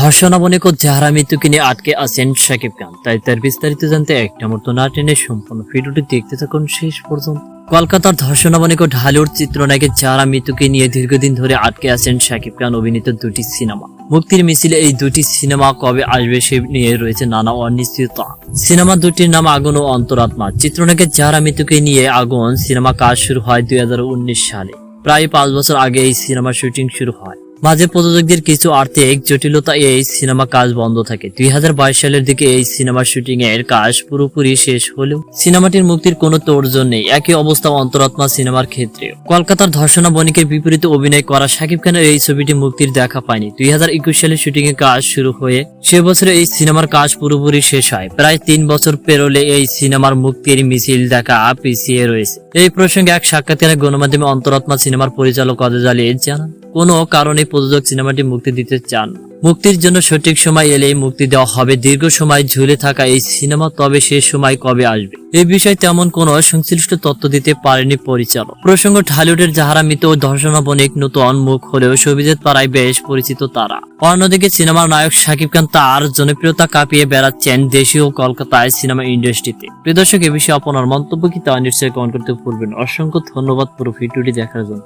ধর্ষণ অবনিক ও চেহারা মৃত্যুকে নিয়ে আটকে আছেন শাকিব খান। তাই তার বিস্তারিত জানতে একটা মতো না টেনে সম্পূর্ণ ভিডিওটি দেখতে থাকুন শেষ পর্যন্ত। কলকাতার ধর্ষণ অবনিক ও ঢালিউড চিত্রনায়কের চেহারা মৃত্যুকে নিয়ে দীর্ঘদিন ধরে আটকে আছেন শাকিব খান অভিনীত দুটি সিনেমা। মুক্তির মিছিলে এই দুটি সিনেমা কবে আসবে সে নিয়ে রয়েছে নানা অনিশ্চয়তা সিনেমা দুটির নাম আগুন ও অন্তরাত্মা। চিত্রনায়কের চেহারা মৃত্যুকে নিয়ে আগুন, সিনেমা কাজ শুরু হয় দুই হাজার উনিশ সালে। প্রায় পাঁচ বছর আগে এই সিনেমার শুটিং শুরু হয়। মাঝে প্রযোজকদের কিছু আর্থিক জটিলতা এই সিনেমা কাজ বন্ধ থাকে। দুই হাজার বাইশ সালের দিকে এই সিনেমার শুটিং এর কাজ পুরোপুরি শেষ হলেও সিনেমাটির মুক্তির কোনো তোড়জোড় নেই। একই অবস্থা অন্তরাত্মা সিনেমার ক্ষেত্রে কলকাতার ধর্ষণা বণিকের বিপরীতে অভিনয় করা শাকিব খানের এই ছবিটি মুক্তির দেখা পায়নি। দুই হাজার একুশ সালে শুটিং এর কাজ শুরু হয়ে সে বছরে এই সিনেমার কাজ পুরোপুরি শেষ হয়। প্রায় তিন বছর পেরোলে এই সিনেমার মুক্তির মিছিল দেখা পিছিয়ে রয়েছে। এই প্রসঙ্গে এক সাক্ষাৎকারে গণমাধ্যমে অন্তরাত্মা সিনেমার পরিচালক অজয় জানান কোনো কারণে প্রযোজক সিনেমাটি মুক্তি দিতে চান। মুক্তির জন্য সঠিক সময় এলেই মুক্তি দেওয়া হবে। দীর্ঘ সময় ঝুলে থাকা এই সিনেমা তবে শেষ সময় কবে আসবে? এই বিষয়ে তেমন কোনো সংশ্লিষ্ট তথ্য দিতে পারেনি পরিচালক। প্রসঙ্গ, ঢালিউডের যাহারা মৃত ধর্ষণা নতুন মুখ হলেও সবিজেত পাড়ায় বেশ পরিচিত তারা। অন্যদিকে সিনেমার নায়ক শাকিব খান তার জনপ্রিয়তা কাঁপিয়ে বেড়াচ্ছেন দেশীয় কলকাতায় সিনেমা ইন্ডাস্ট্রিতে। প্রিয় দর্শক, এ বিষয়ে আপনার মন্তব্য কি তা নিশ্চয়ই কমেন্ট করতে ভুলবেন অসংখ্য ধন্যবাদ পুরো ভিডিওটি দেখার জন্য।